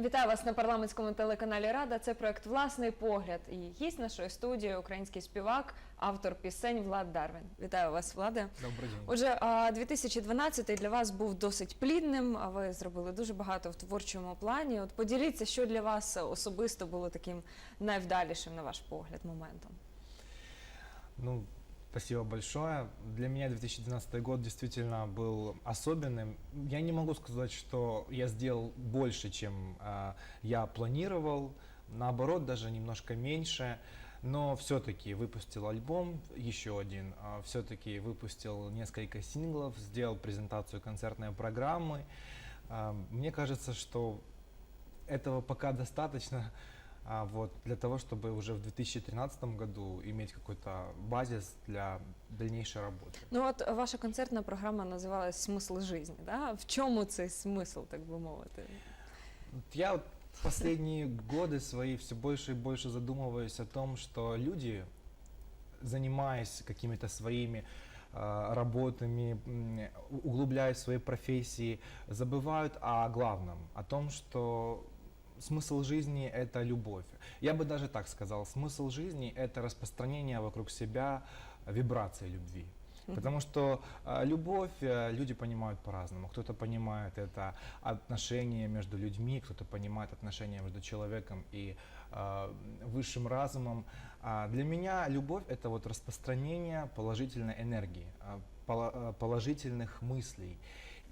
Вітаю вас на парламентському телеканалі Рада. Це проект Власний погляд. І гість нашої студії український співак, автор пісень Влад Дарвін. Вітаю вас, Владе. Добрий день. Отже, а, 2012 для вас був досить плідним. А ви зробили дуже багато в творчому плані. От поділіться, що для вас особисто було таким найвдалішим, на ваш погляд, моментом. Ну, спасибо большое. Для меня 2012 год действительно был особенным. Я не могу сказать, что я сделал больше, чем а, я планировал. Наоборот, даже немножко меньше. Но все-таки выпустил альбом, еще один. все-таки выпустил несколько синглов, сделал презентацию концертной программы. А, мне кажется, что этого пока достаточно а, вот, для того, чтобы уже в 2013 году иметь какой-то базис для дальнейшей работы. Ну от ваша концертна програма називалась Смисл життя. Да? В чому цей смисл, так би мовити? Вот Я вот последние годы свои все больше и больше задумываюсь о том, что люди, занимаясь какими-то своими э, работами, углубляясь в свои профессии, забывают о главном, о том, что смысл жизни – это любовь. Я бы даже так сказал, смысл жизни – это распространение вокруг себя вибрации любви. Потому что э, любовь э, люди понимают по-разному. Кто-то понимает это отношения между людьми, кто-то понимает отношения между человеком и э, высшим разумом. А для меня любовь это вот распространение положительной энергии, э, пола- э, положительных мыслей.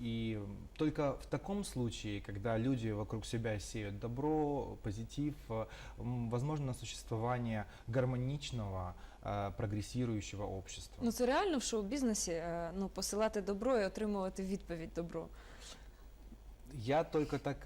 И только в таком случае, когда люди вокруг себя сеют добро, позитив, э, м, возможно существование гармоничного, э, прогрессирующего общества. Ну це реально в шоу-бізнесі е, ну, посилати добро і отримувати відповідь добро. Я только так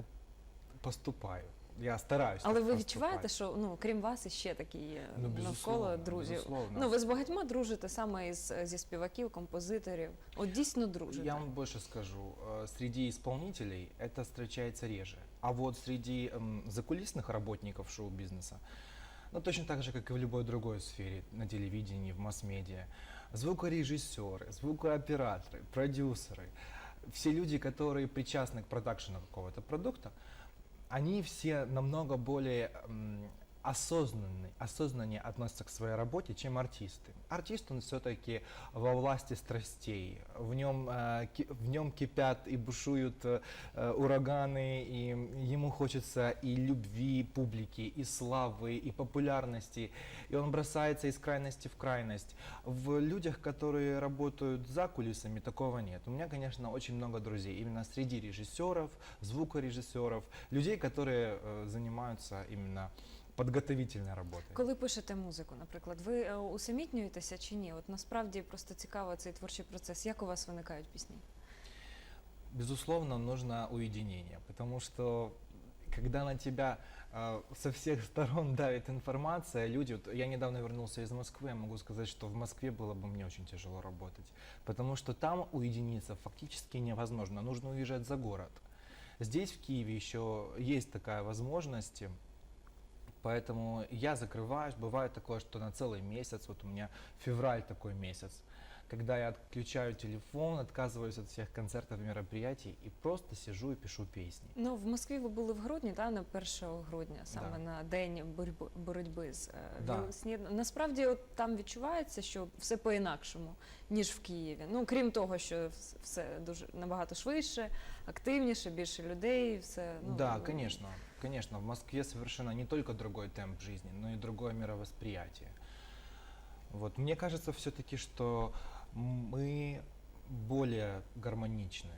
поступаю. Я стараюсь. Але так ви відчуваєте, поступать. що ну крім вас іще такі є Ну, навколо безусловно, друзів? безусловно. Ну ви з багатьма дружите саме із зі співаків, композиторів. От дійсно дружите. Я вам больше скажу. э, Среди исполнителей это встречается реже. А вот среди м, закулисных работников шоу-бизнеса, ну точно так же, как и в любой другой сфере, на телевидении, в масс-медиа, звукорежиссеры, звукооператоры, продюсеры, все люди, которые причастны к продакшену какого-то продукта, они все намного более м, осознанные, осознаннее относятся к своей работе, чем артисты. Артист, он все-таки во власти страстей, в нем, э, в нем кипят и бушуют э, ураганы, и ему хочется и любви публики, и славы, и популярности, и он бросается из крайности в крайность. В людях, которые работают за кулисами, такого нет. У меня, конечно, очень много друзей именно среди режиссеров, звукорежиссеров, людей, которые э, занимаются именно подготовительной работой. Коли пишете музику, наприклад, ви е, усамітнюєтеся чи ні? От насправді просто цікаво цей творчий процес. Як у вас виникають пісні? Безусловно, нужно уединение, потому что когда на тебя э, со всех сторон давит информация, люди, вот я недавно вернулся из Москвы, я могу сказать, что в Москве было бы мне очень тяжело работать, потому что там уединиться фактически невозможно, нужно уезжать за город. Здесь, в Киеве, еще есть такая возможность, поэтому я закрываюсь, бывает такое, что на целый месяц, вот у меня февраль такой месяц, когда я отключаю телефон, отказываюсь от всех концертов, мероприятий и просто сижу и пишу песни. Ну в Москві ви були в грудні, та на 1 грудня, саме Да. на день боротьби, боротьби з е, Да. вірусні. Насправді, от там відчувається, що все по-інакшому ніж в Києві. Ну крім того, що вс- все дуже набагато швидше, активніше, більше людей. Все ну да, конечно, конечно, в Москве совершенно не только другой темп жизни, но и другое мировосприятие. Вот, мне кажется все-таки, что мы более гармоничны.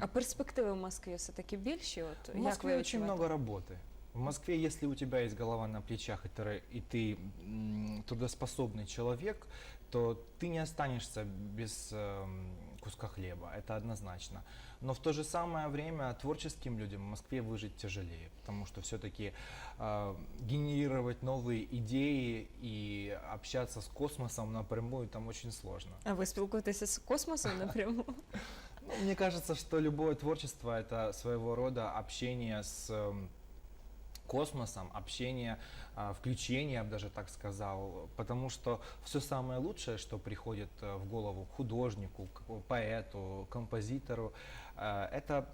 А перспективи в Москві все таки більші. От В як ви Москве очень відчуваєте? много работы. В Москве, если у тебя есть голова на плечах, и ты, и ты м, трудоспособный человек, то ты не останешься без эм, куска хлеба, это однозначно. Но в то же самое время творческим людям в Москве выжить тяжелее, потому что все-таки генерировать новые идеи и общаться с космосом напрямую там очень сложно. А ви спілкуєтеся з космосом напряму? Ну, мне кажется, что любое творчество это своего рода общение с эм, космосом, общение, а, включение, я бы даже так сказал, потому что все самое лучшее, что приходит э, в голову художнику, к- поэту, композитору, э, это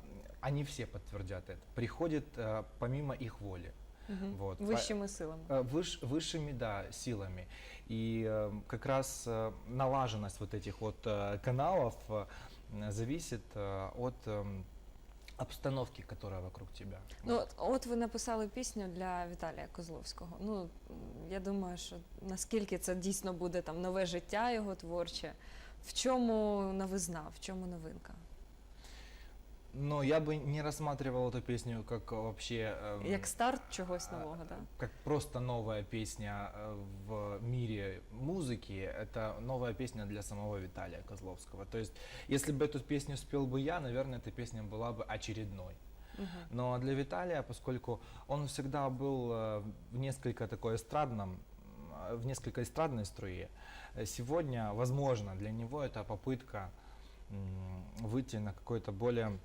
они все подтвердят это, приходит э, помимо их воли. Мгм. Вот. Вищими силами. Э, выш- высшими, да, силами. И э, как раз э, налаженность вот этих вот э, каналов э, зависит э, от эм, обстановки, которая вокруг тебя. Ну, от, от ви написали пісню для Віталія Козловського. Ну, я думаю, що наскільки це дійсно буде там нове життя його творче, в чому новизна, в чому новинка? Но я бы не рассматривал эту песню как вообще... эм, Як старт чогось а, нового, да? Как просто новая песня э, в мире музыки, это новая песня для самого Виталия Козловского. То есть, если бы эту песню спел бы я, наверное, эта песня была бы очередной. Но для Виталия, поскольку он всегда был э, в несколько такой эстрадном, э, в несколько эстрадной струе, э, сегодня, возможно, для него это попытка выйти на какой-то более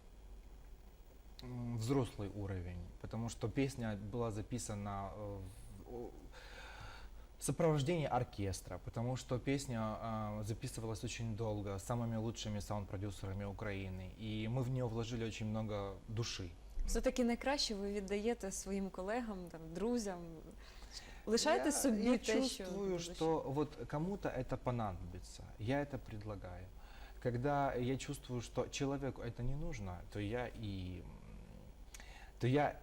взрослый уровень, потому что песня была записана э, в о- в сопровождении оркестра, потому что песня э, записывалась очень долго с самыми лучшими саунд-продюсерами Украины, и мы в нее вложили очень много души. Все-таки найкраще ви віддаєте своїм колегам, там, друзям. Лишайте я, собі я те, що чувствую, до душі. что вот кому-то это понадобится. Я это предлагаю. Когда я чувствую, что человеку это не нужно, то я и м, то я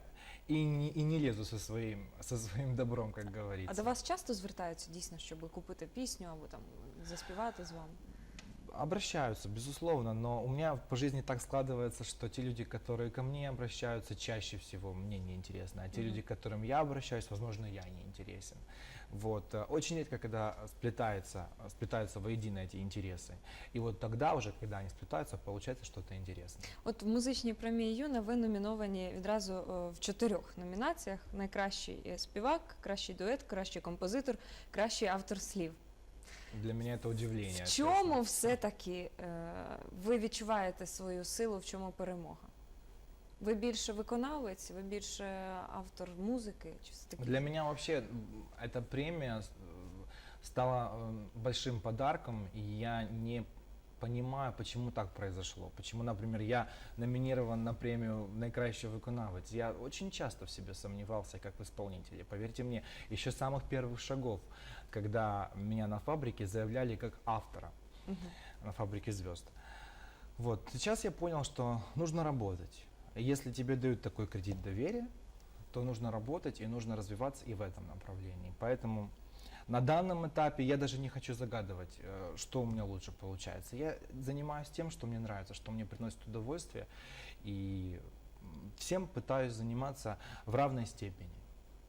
и не, и не лезу со своим, со своим добром, как говорится. А до вас часто звертаються дійсно, щоб купити пісню або там заспівати з вами? Обращаются, безусловно, но у меня по жизни так складывается, что те люди, которые ко мне обращаются, чаще всего мне не интересны, а те Мгм. люди, к которым я обращаюсь, возможно, я не интересен. Вот. э, Очень редко, когда сплетается, сплетаются воедино эти интересы. И вот тогда уже, когда они сплетаются, получается что-то интересное. От в музичній премії Юна ви номіновані відразу е, в чотирьох номінаціях: найкращий е, співак, кращий дует, кращий композитор, кращий автор слів. Для меня это удивление. В чому честно. все-таки е, ви відчуваєте свою силу, в чому перемога? Ви більше виконавець, ви більше автор музики? Чи все-таки? Для меня вообще м, эта премия э, стала э, большим подарком, и я не понимаю, почему так произошло. Почему, например, я номинирован на премию «Найкращий виконавець». Я очень часто в себе сомневался как в исполнителе. Поверьте мне, еще с самых первых шагов, когда меня на фабрике заявляли как автора Мгм. на фабрике звезд. Вот. Сейчас я понял, что нужно работать. Если тебе дают такой кредит доверия, то нужно работать и нужно развиваться и в этом направлении. Поэтому на данном этапе я даже не хочу загадывать, э, что у меня лучше получается. Я занимаюсь тем, что мне нравится, что мне приносит удовольствие, и м, всем пытаюсь заниматься в равной степени.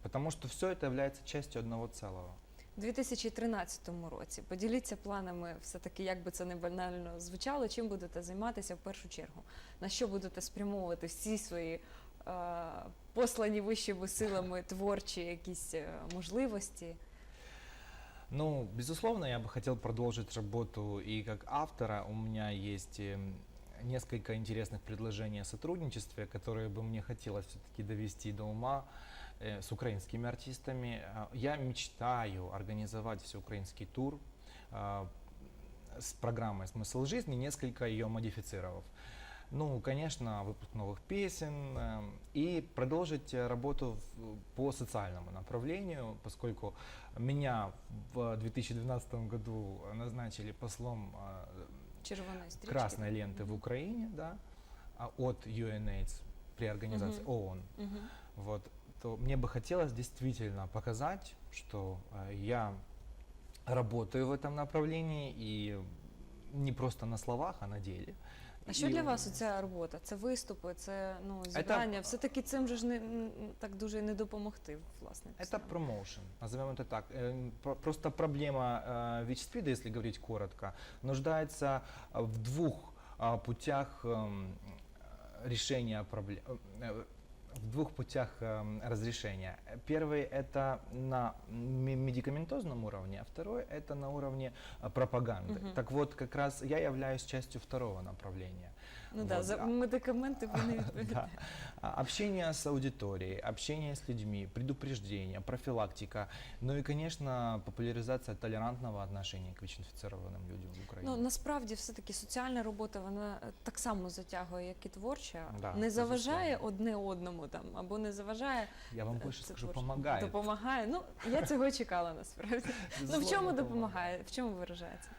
Потому что все это является частью одного целого. У 2013 році поділіться планами, все-таки, як би це не банально звучало, чим будете займатися в першу чергу? На що будете спрямовувати всі свої е, послані вищими силами творчі якісь е, можливості? Ну, безусловно, я бы хотел продолжить работу и как автора. У меня есть эм, несколько интересных предложений о сотрудничестве, которые бы мне хотелось все-таки довести до ума э, с украинскими артистами. А, Я мечтаю организовать всеукраинский тур а, с программой «Смысл жизни», несколько ее модифицировав. Ну, конечно, выпуск новых песен эм, и продолжить э, работу в- по социальному направлению, поскольку меня в 2012 году назначили послом э, красной ленты в Мгм. Украине, да, а, от UNAIDS при организации Мгм. ООН. Мгм. Вот, то мне бы хотелось действительно показать, что э, я работаю в этом направлении и не просто на словах, а на деле. А що І- для вас ця робота? Це виступи, це ну, зібрання. Все-таки цим же ж не м, так дуже і не допомогти, власне. Это пісням. промоушен, назовем это так. Э, про- Просто проблема э, ВИЧ-СПИДа, если говорить коротко, нуждается э, в двух а, путях эм, решения проблем, в двух путях эм, разрешения. Первый это на ме- медикаментозном уровне, а второй это на уровне э, пропаганды. Мгм. Так вот, как раз я являюсь частью второго направления. Ну да, за медикаменти ви не відповідаєте. Общение с аудиторией, общение с людьми, предупреждение, профилактика, ну и, конечно, популяризация толерантного отношения к ВИЧ-инфицированным людям в Украине. Ну насправді все-таки соціальна робота вона е, так само затягує, як і творча. Да, не заважає одне одному там, або не заважає. Я вам е, больше це скажу, помогает. Допомагає. Ну я цього чекала насправді. Ну в чому помогает. допомагає? В чому виражається?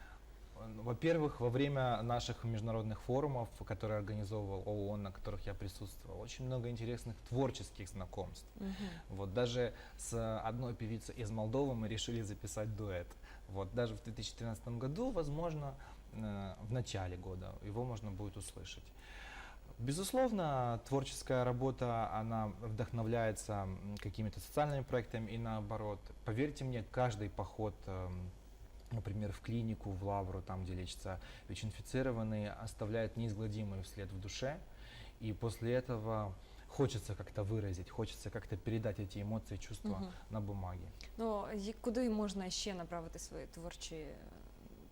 Ну, Во-первых, во время наших международных форумов, которые организовывал ООН, на которых я присутствовал, очень много интересных творческих знакомств. Мгм. Вот даже с одной певицей из Молдовы мы решили записать дуэт. Вот даже в 2013 году, возможно, э, в начале года его можно будет услышать. Безусловно, творческая работа, она вдохновляется какими-то социальными проектами и наоборот. Поверьте мне, каждый поход, эм, например, в клинику, в лавру, там, где лечатся ВИЧ-инфицированные, оставляет неизгладимый вслед в душе. И после этого хочется как-то выразить, хочется как-то передать эти эмоции, чувства Мгм. на бумаге. Ну і куди можна ще направити свої творчі е,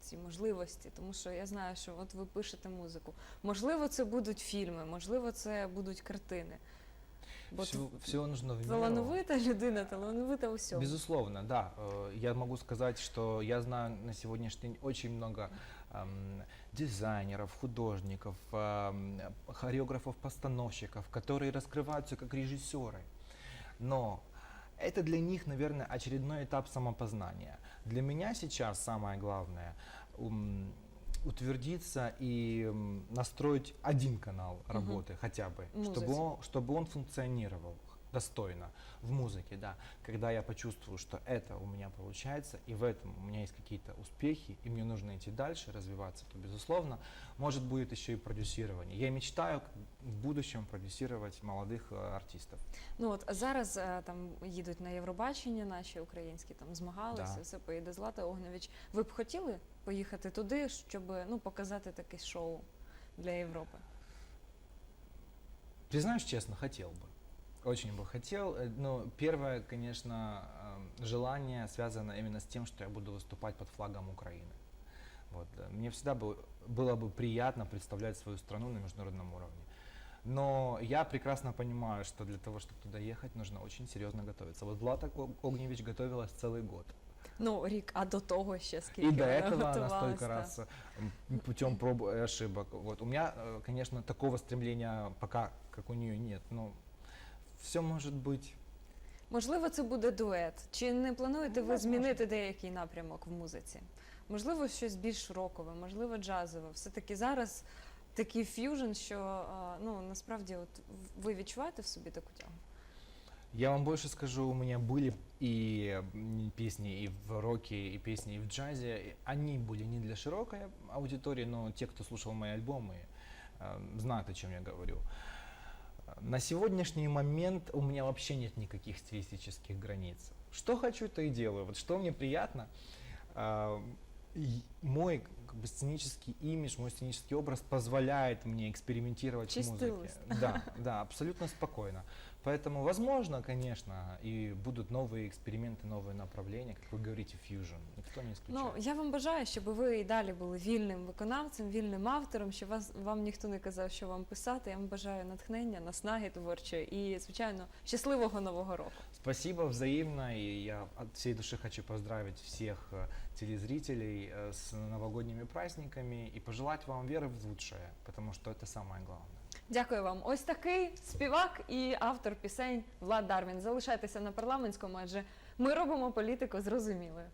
ці можливості? Тому що я знаю, що от ви пишете музику. Можливо, це будуть фільми, можливо, це будуть картини. Бо Всего, всего нужно в меру. талановита людина, талановита у всьому. Безусловно, да. Э, Я могу сказать, что я знаю на сегодняшний день очень много эм, дизайнеров, художников, эм, хореографов, постановщиков, которые раскрываются как режиссеры. Но это для них, наверное, очередной этап самопознания. Для меня сейчас самое главное утвердиться и настроить один канал работы хотя бы, чтобы Музыке. он, чтобы он функционировал достойно в музыке, да. Когда я почувствую, что это у меня получается, и в этом у меня есть какие-то успехи, и мне нужно идти дальше, развиваться, то, безусловно, может будет еще и продюсирование. Я мечтаю в будущем продюсировать молодых э, артистов. Ну от зараз е, там їдуть на Євробачення наші українські, там змагалися, Да. все поїде Злата Огневич. Ви б хотіли поїхати туди, щоб ну показати таке шоу для Європи? Признаюсь честно, хотел бы. Очень бы хотел. Э, Но первое, конечно, желание связано именно с тем, что я буду выступать под флагом Украины. Вот. Мне всегда бы- было бы приятно представлять свою страну на международном уровне. Но я прекрасно понимаю, что для того, чтобы туда ехать, нужно очень серьезно готовиться. Вот Влада Огневич готовилась целый год. Ну рік, а до того ще скільки И до этого она столько раз путем проб и ошибок. Вот. У меня, э, конечно, такого стремления пока, как у нее, нет. Но все может быть. Можливо, це буде дует. Чи не плануєте Ну, ви возможно. змінити деякий напрямок в музиці? Можливо, щось більш рокове, можливо, джазове. Все-таки зараз такий ф'южн, що а, ну насправді, от ви відчуваєте в собі таку тягу? Я вам больше скажу, у меня были и м, песни и в роке, и песни и в джазе. И Они были не для широкой аудитории, но те, кто слушал мои альбомы, э, знают, о чем я говорю. На сегодняшний момент у меня вообще нет никаких стилистических границ. Что хочу, то и делаю. Вот что мне приятно, а, мой как бы, сценический имидж, мой сценический образ позволяет мне экспериментировать в Чистый музыке. лист. Да, да, абсолютно спокойно. Поэтому, возможно, конечно, и будут новые эксперименты, новые направления, как вы говорите, фьюжн. Никто не исключает. Ну я вам бажаю, щоб ви і далі були вільним виконавцем, вільним автором, щоб вас вам ніхто не казав, що вам писати. Я вам бажаю натхнення, наснаги творчої і, звичайно, щасливого нового року. Спасибо взаимно, и я от всей души хочу поздравить всех э, телезрителей э, с новогодними праздниками и пожелать вам веры в лучшее, потому что это самое главное. Дякую вам. Ось такий співак і автор пісень Влад Дарвін. Залишайтеся на парламентському, адже ми робимо політику зрозумілою.